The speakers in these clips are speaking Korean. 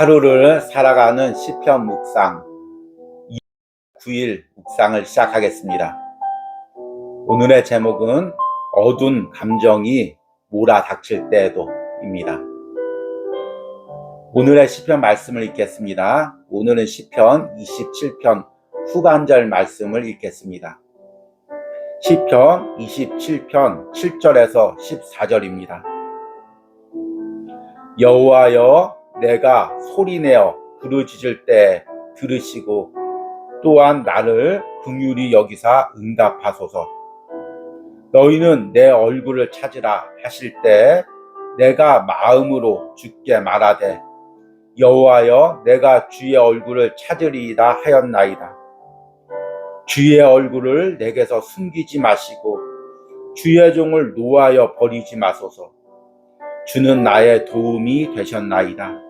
하루를 살아가는 시편 묵상 9일 묵상을 시작하겠습니다. 오늘의 제목은 어두운 감정이 몰아닥칠 때에도입니다. 오늘의 시편 말씀을 읽겠습니다. 오늘은 시편 27편 후반절 말씀을 읽겠습니다. 시편 27편 7절에서 14절입니다. 여호와여 내가 소리내어 부르짖을 때 들으시고 또한 나를 긍휼히 여기사 응답하소서. 너희는 내 얼굴을 찾으라 하실 때 내가 마음으로 죽게 말하되 여호와여 내가 주의 얼굴을 찾으리이다 하였나이다. 주의 얼굴을 내게서 숨기지 마시고 주의 종을 노하여 버리지 마소서. 주는 나의 도움이 되셨나이다.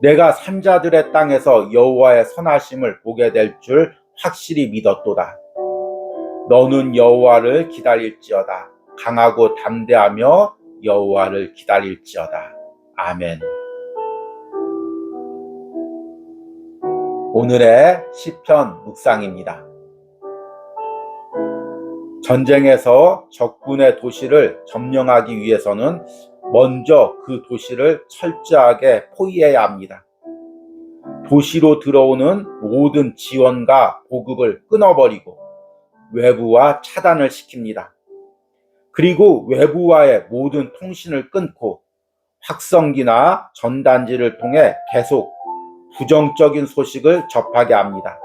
내가 산자들의 땅에서 여호와의 선하심을 보게 될 줄 확실히 믿었도다. 너는 여호와를 기다릴지어다. 강하고 담대하며 여호와를 기다릴지어다. 아멘. 오늘의 시편 묵상입니다. 전쟁에서 적군의 도시를 점령하기 위해서는 먼저 그 도시를 철저하게 포위해야 합니다. 도시로 들어오는 모든 지원과 보급을 끊어버리고 외부와 차단을 시킵니다. 그리고 외부와의 모든 통신을 끊고 확성기나 전단지를 통해 계속 부정적인 소식을 접하게 합니다.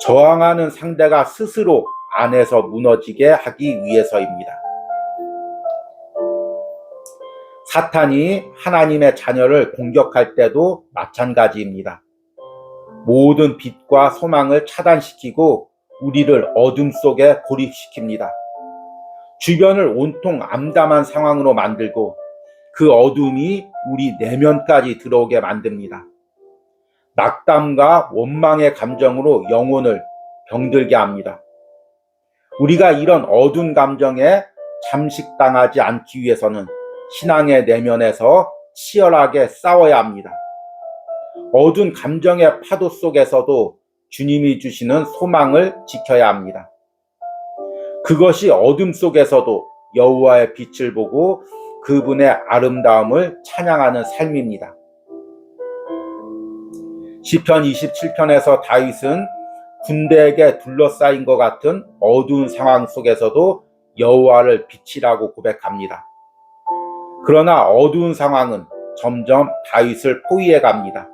저항하는 상대가 스스로 안에서 무너지게 하기 위해서입니다. 사탄이 하나님의 자녀를 공격할 때도 마찬가지입니다. 모든 빛과 소망을 차단시키고 우리를 어둠 속에 고립시킵니다. 주변을 온통 암담한 상황으로 만들고 그 어둠이 우리 내면까지 들어오게 만듭니다. 낙담과 원망의 감정으로 영혼을 병들게 합니다. 우리가 이런 어두운 감정에 잠식당하지 않기 위해서는 신앙의 내면에서 치열하게 싸워야 합니다. 어두운 감정의 파도 속에서도 주님이 주시는 소망을 지켜야 합니다. 그것이 어둠 속에서도 여호와의 빛을 보고 그분의 아름다움을 찬양하는 삶입니다. 시편 27편에서 다윗은 군대에게 둘러싸인 것 같은 어두운 상황 속에서도 여호와를 빛이라고 고백합니다. 그러나 어두운 상황은 점점 다윗을 포위해 갑니다.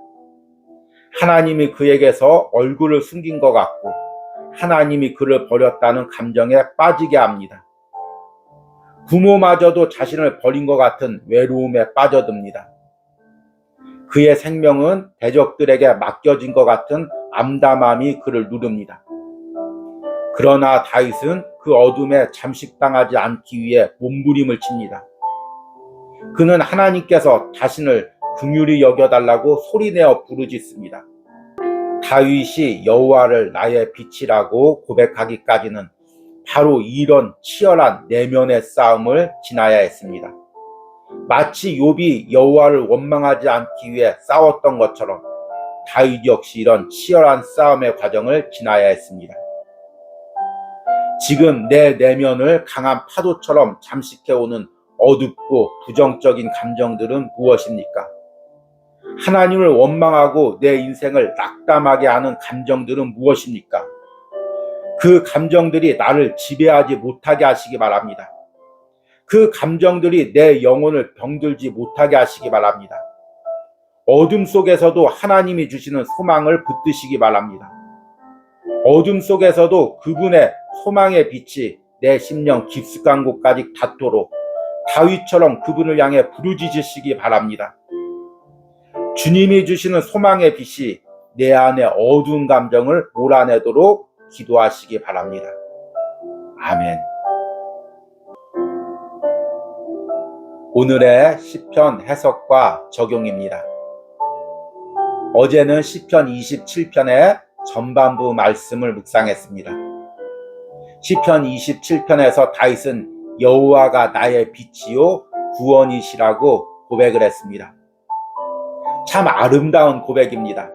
하나님이 그에게서 얼굴을 숨긴 것 같고 하나님이 그를 버렸다는 감정에 빠지게 합니다. 부모마저도 자신을 버린 것 같은 외로움에 빠져듭니다. 그의 생명은 대적들에게 맡겨진 것 같은 암담함이 그를 누릅니다. 그러나 다윗은 그 어둠에 잠식당하지 않기 위해 몸부림을 칩니다. 그는 하나님께서 자신을 긍휼히 여겨달라고 소리내어 부르짖습니다. 다윗이 여호와를 나의 빛이라고 고백하기까지는 바로 이런 치열한 내면의 싸움을 지나야 했습니다. 마치 욥이 여호와를 원망하지 않기 위해 싸웠던 것처럼 다윗 역시 이런 치열한 싸움의 과정을 지나야 했습니다. 지금 내 내면을 강한 파도처럼 잠식해오는 어둡고 부정적인 감정들은 무엇입니까? 하나님을 원망하고 내 인생을 낙담하게 하는 감정들은 무엇입니까? 그 감정들이 나를 지배하지 못하게 하시기 바랍니다. 그 감정들이 내 영혼을 병들지 못하게 하시기 바랍니다. 어둠 속에서도 하나님이 주시는 소망을 붙드시기 바랍니다. 어둠 속에서도 그분의 소망의 빛이 내 심령 깊숙한 곳까지 닿도록 다윗처럼 그분을 향해 부르짖으시기 바랍니다. 주님이 주시는 소망의 빛이 내 안에 어두운 감정을 몰아내도록 기도하시기 바랍니다. 아멘. 오늘의 시편 해석과 적용입니다. 어제는 시편 27편의 전반부 말씀을 묵상했습니다. 시편 27편에서 다윗은 여호와가 나의 빛이요 구원이시라고 고백을 했습니다. 참 아름다운 고백입니다.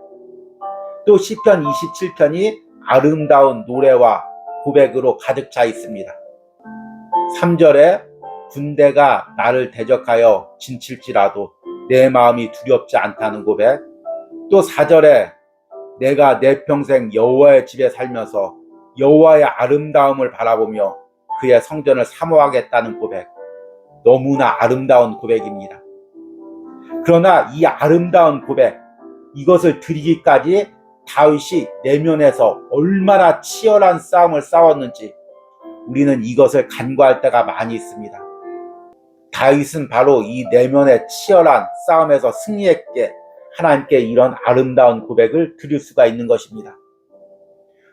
또 시편 27편이 아름다운 노래와 고백으로 가득 차 있습니다. 3절에 군대가 나를 대적하여 진칠지라도 내 마음이 두렵지 않다는 고백. 또 4절에 내가 내 평생 여호와의 집에 살면서 여호와의 아름다움을 바라보며 그의 성전을 사모하겠다는 고백. 너무나 아름다운 고백입니다. 그러나 이 아름다운 고백, 이것을 드리기까지 다윗이 내면에서 얼마나 치열한 싸움을 싸웠는지 우리는 이것을 간과할 때가 많이 있습니다. 다윗은 바로 이 내면의 치열한 싸움에서 승리했기에 하나님께 이런 아름다운 고백을 드릴 수가 있는 것입니다.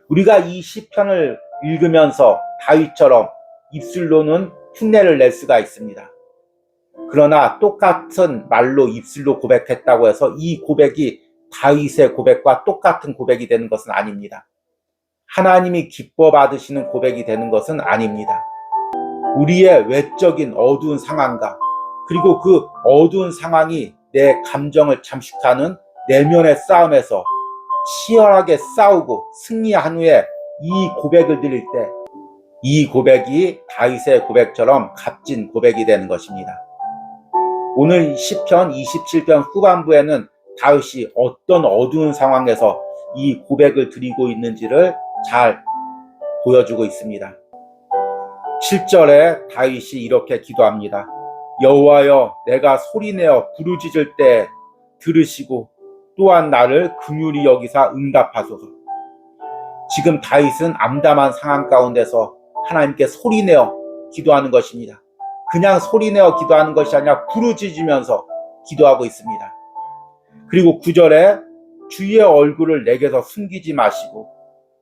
우리가 이 시편을 읽으면서 다윗처럼 입술로는 흉내를 낼 수가 있습니다. 그러나 똑같은 말로 입술로 고백했다고 해서 이 고백이 다윗의 고백과 똑같은 고백이 되는 것은 아닙니다. 하나님이 기뻐 받으시는 고백이 되는 것은 아닙니다. 우리의 외적인 어두운 상황과 그리고 그 어두운 상황이 내 감정을 잠식하는 내면의 싸움에서 치열하게 싸우고 승리한 후에 이 고백을 드릴 때 이 고백이 다윗의 고백처럼 값진 고백이 되는 것입니다. 오늘 10편 27편 후반부에는 다윗이 어떤 어두운 상황에서 이 고백을 드리고 있는지를 잘 보여주고 있습니다. 7절에 다윗이 이렇게 기도합니다. 여호와여 내가 소리내어 부르짖을 때 들으시고 또한 나를 긍휼히 여기사 응답하소서. 지금 다윗은 암담한 상황 가운데서 하나님께 소리내어 기도하는 것입니다. 그냥 소리내어 기도하는 것이 아니라 부르짖으면서 기도하고 있습니다. 그리고 9절에 주의 얼굴을 내게서 숨기지 마시고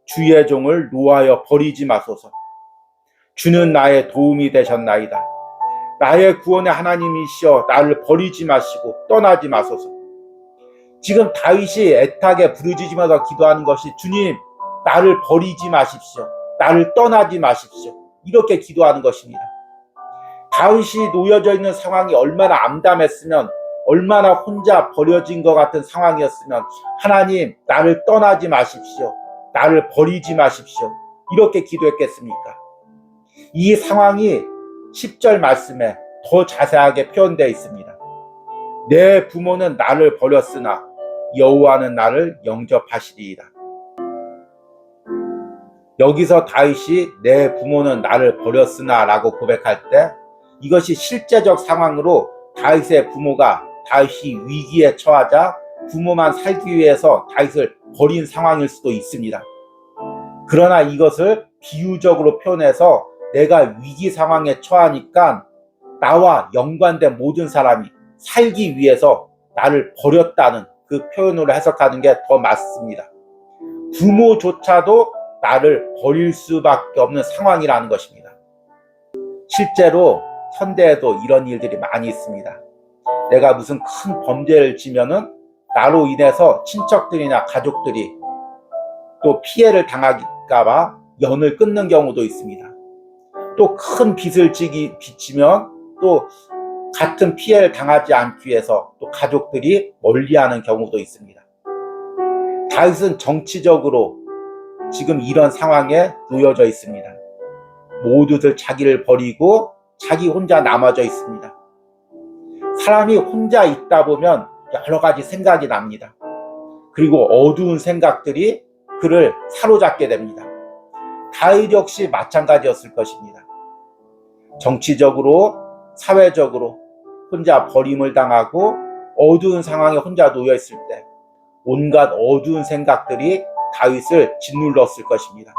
주의 종을 노하여 버리지 마소서. 주는 나의 도움이 되셨나이다. 나의 구원의 하나님이시여 나를 버리지 마시고 떠나지 마소서. 지금 다윗이 애타게 부르짖으면서 기도하는 것이 주님 나를 버리지 마십시오. 나를 떠나지 마십시오. 이렇게 기도하는 것입니다. 다윗이 놓여져 있는 상황이 얼마나 암담했으면 얼마나 혼자 버려진 것 같은 상황이었으면 하나님 나를 떠나지 마십시오. 나를 버리지 마십시오. 이렇게 기도했겠습니까? 이 상황이 10절 말씀에 더 자세하게 표현되어 있습니다. 내 부모는 나를 버렸으나 여호와는 나를 영접하시리이다. 여기서 다윗이 내 부모는 나를 버렸으나라고 고백할 때 이것이 실제적 상황으로 다윗의 부모가 다윗이 위기에 처하자 부모만 살기 위해서 다윗을 버린 상황일 수도 있습니다. 그러나 이것을 비유적으로 표현해서 내가 위기 상황에 처하니까 나와 연관된 모든 사람이 살기 위해서 나를 버렸다는 그 표현으로 해석하는 게 더 맞습니다. 부모조차도 나를 버릴 수밖에 없는 상황이라는 것입니다. 실제로 현대에도 이런 일들이 많이 있습니다. 내가 무슨 큰 범죄를 지면은 나로 인해서 친척들이나 가족들이 또 피해를 당할까봐 연을 끊는 경우도 있습니다. 또 큰 빚을 지기 빚지면 또 같은 피해를 당하지 않기 위해서 또 가족들이 멀리하는 경우도 있습니다. 다윗은 정치적으로 지금 이런 상황에 놓여져 있습니다. 모두들 자기를 버리고 자기 혼자 남아져 있습니다. 사람이 혼자 있다 보면 여러 가지 생각이 납니다. 그리고 어두운 생각들이 그를 사로잡게 됩니다. 다윗 역시 마찬가지였을 것입니다. 정치적으로, 사회적으로 혼자 버림을 당하고 어두운 상황에 혼자 놓여 있을 때 온갖 어두운 생각들이 다윗을 짓눌렀을 것입니다.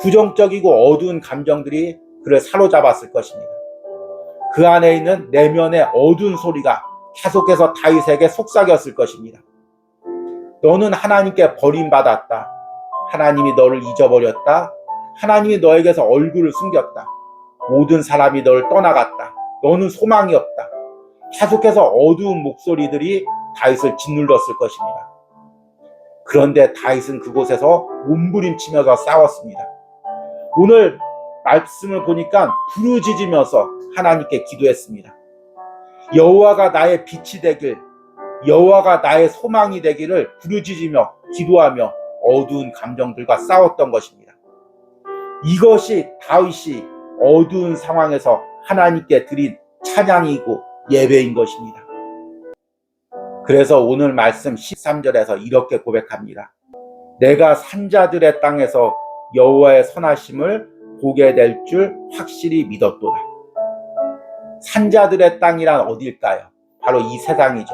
부정적이고 어두운 감정들이 그를 사로잡았을 것입니다. 그 안에 있는 내면의 어두운 소리가 계속해서 다윗에게 속삭였을 것입니다. 너는 하나님께 버림받았다. 하나님이 너를 잊어버렸다. 하나님이 너에게서 얼굴을 숨겼다. 모든 사람이 너를 떠나갔다. 너는 소망이 없다. 계속해서 어두운 목소리들이 다윗을 짓눌렀을 것입니다. 그런데 다윗은 그곳에서 몸부림치면서 싸웠습니다. 오늘 말씀을 보니까 부르짖으면서 하나님께 기도했습니다. 여호와가 나의 빛이 되길, 여호와가 나의 소망이 되기를 부르짖으며 기도하며 어두운 감정들과 싸웠던 것입니다. 이것이 다윗이 어두운 상황에서 하나님께 드린 찬양이고 예배인 것입니다. 그래서 오늘 말씀 13절에서 이렇게 고백합니다. 내가 산자들의 땅에서 여호와의 선하심을 보게 될 줄 확실히 믿었도다. 산자들의 땅이란 어딜까요? 바로 이 세상이죠.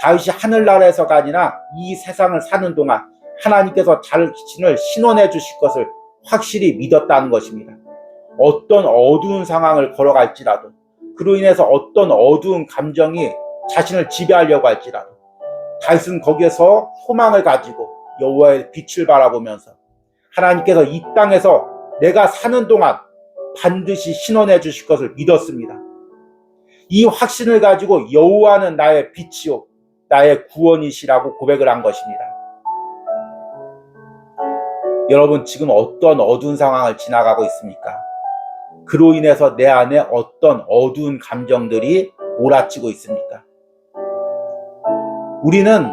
다윗이 하늘나라에서가 아니라 이 세상을 사는 동안 하나님께서 자신을 신원해 주실 것을 확실히 믿었다는 것입니다. 어떤 어두운 상황을 걸어갈지라도 그로 인해서 어떤 어두운 감정이 자신을 지배하려고 할지라도 다윗은 거기에서 소망을 가지고 여호와의 빛을 바라보면서 하나님께서 이 땅에서 내가 사는 동안 반드시 신원해 주실 것을 믿었습니다. 이 확신을 가지고 여호와는 나의 빛이요 나의 구원이시라고 고백을 한 것입니다. 여러분 지금 어떤 어두운 상황을 지나가고 있습니까? 그로 인해서 내 안에 어떤 어두운 감정들이 몰아치고 있습니까? 우리는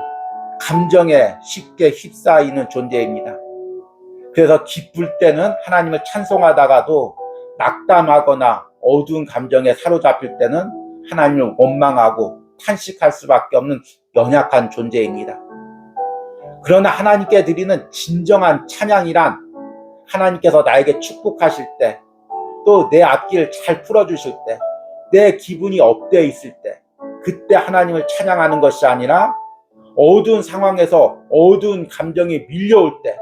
감정에 쉽게 휩싸이는 존재입니다. 그래서 기쁠 때는 하나님을 찬송하다가도 낙담하거나 어두운 감정에 사로잡힐 때는 하나님을 원망하고 탄식할 수밖에 없는 연약한 존재입니다. 그러나 하나님께 드리는 진정한 찬양이란 하나님께서 나에게 축복하실 때, 또 내 앞길을 잘 풀어주실 때, 내 기분이 업되어 있을 때, 그때 하나님을 찬양하는 것이 아니라 어두운 상황에서 어두운 감정이 밀려올 때,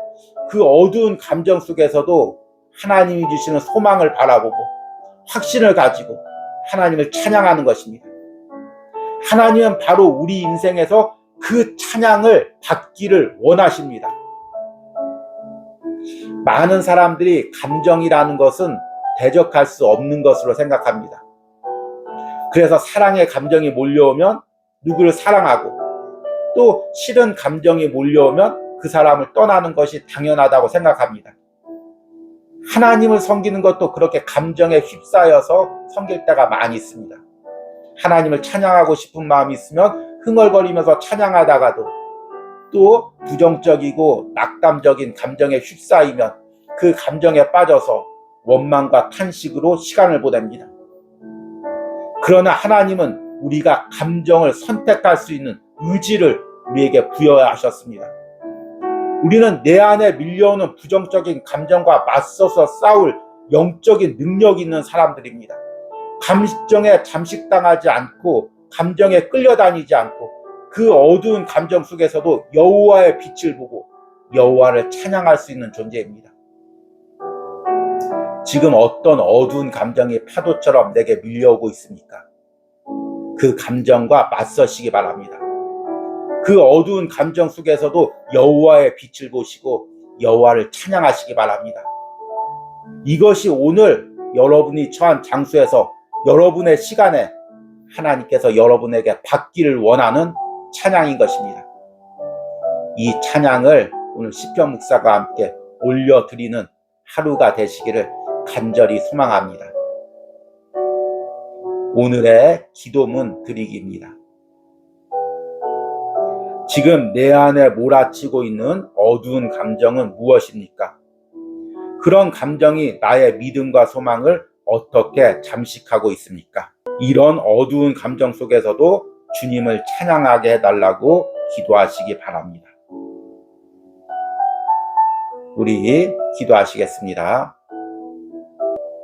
그 어두운 감정 속에서도 하나님이 주시는 소망을 바라보고 확신을 가지고 하나님을 찬양하는 것입니다. 하나님은 바로 우리 인생에서 그 찬양을 받기를 원하십니다. 많은 사람들이 감정이라는 것은 대적할 수 없는 것으로 생각합니다. 그래서 사랑의 감정이 몰려오면 누구를 사랑하고 또 싫은 감정이 몰려오면 그 사람을 떠나는 것이 당연하다고 생각합니다. 하나님을 섬기는 것도 그렇게 감정에 휩싸여서 섬길 때가 많이 있습니다. 하나님을 찬양하고 싶은 마음이 있으면 흥얼거리면서 찬양하다가도 또 부정적이고 낙담적인 감정에 휩싸이면 그 감정에 빠져서 원망과 탄식으로 시간을 보냅니다. 그러나 하나님은 우리가 감정을 선택할 수 있는 의지를 우리에게 부여하셨습니다. 우리는 내 안에 밀려오는 부정적인 감정과 맞서서 싸울 영적인 능력이 있는 사람들입니다. 감정에 잠식당하지 않고 감정에 끌려다니지 않고 그 어두운 감정 속에서도 여호와의 빛을 보고 여호와를 찬양할 수 있는 존재입니다. 지금 어떤 어두운 감정이 파도처럼 내게 밀려오고 있습니까? 그 감정과 맞서시기 바랍니다. 그 어두운 감정 속에서도 여호와의 빛을 보시고 여호와를 찬양하시기 바랍니다. 이것이 오늘 여러분이 처한 장소에서 여러분의 시간에 하나님께서 여러분에게 받기를 원하는 찬양인 것입니다. 이 찬양을 오늘 시편 묵사가 함께 올려드리는 하루가 되시기를 간절히 소망합니다. 오늘의 기도문 드리기입니다. 지금 내 안에 몰아치고 있는 어두운 감정은 무엇입니까? 그런 감정이 나의 믿음과 소망을 어떻게 잠식하고 있습니까? 이런 어두운 감정 속에서도 주님을 찬양하게 해달라고 기도하시기 바랍니다. 우리 기도하시겠습니다.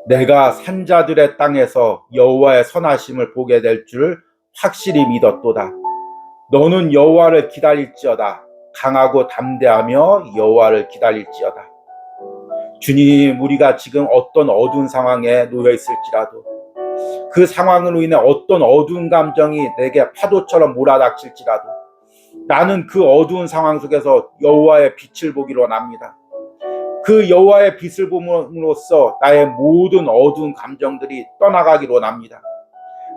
내가 산자들의 땅에서 여호와의 선하심을 보게 될 줄 확실히 믿었도다. 너는 여호와를 기다릴지어다. 강하고 담대하며 여호와를 기다릴지어다. 주님, 우리가 지금 어떤 어두운 상황에 놓여 있을지라도 그 상황으로 인해 어떤 어두운 감정이 내게 파도처럼 몰아닥칠지라도 나는 그 어두운 상황 속에서 여호와의 빛을 보기로 원합니다. 그 여호와의 빛을 봄으로써 나의 모든 어두운 감정들이 떠나가기로 원합니다.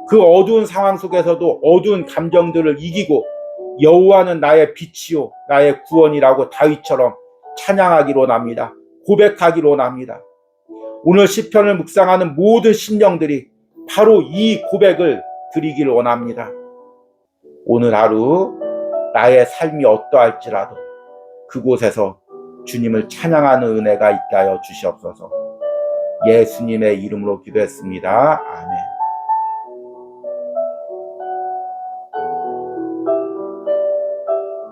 그 어두운 상황 속에서도 어두운 감정들을 이기고 여호와는 나의 빛이요 나의 구원이라고 다윗처럼 찬양하기로 원합니다. 고백하기로 원합니다. 오늘 시편을 묵상하는 모든 심령들이 바로 이 고백을 드리기를 원합니다. 오늘 하루 나의 삶이 어떠할지라도 그곳에서 주님을 찬양하는 은혜가 있게 하여 주시옵소서. 예수님의 이름으로 기도했습니다. 아멘.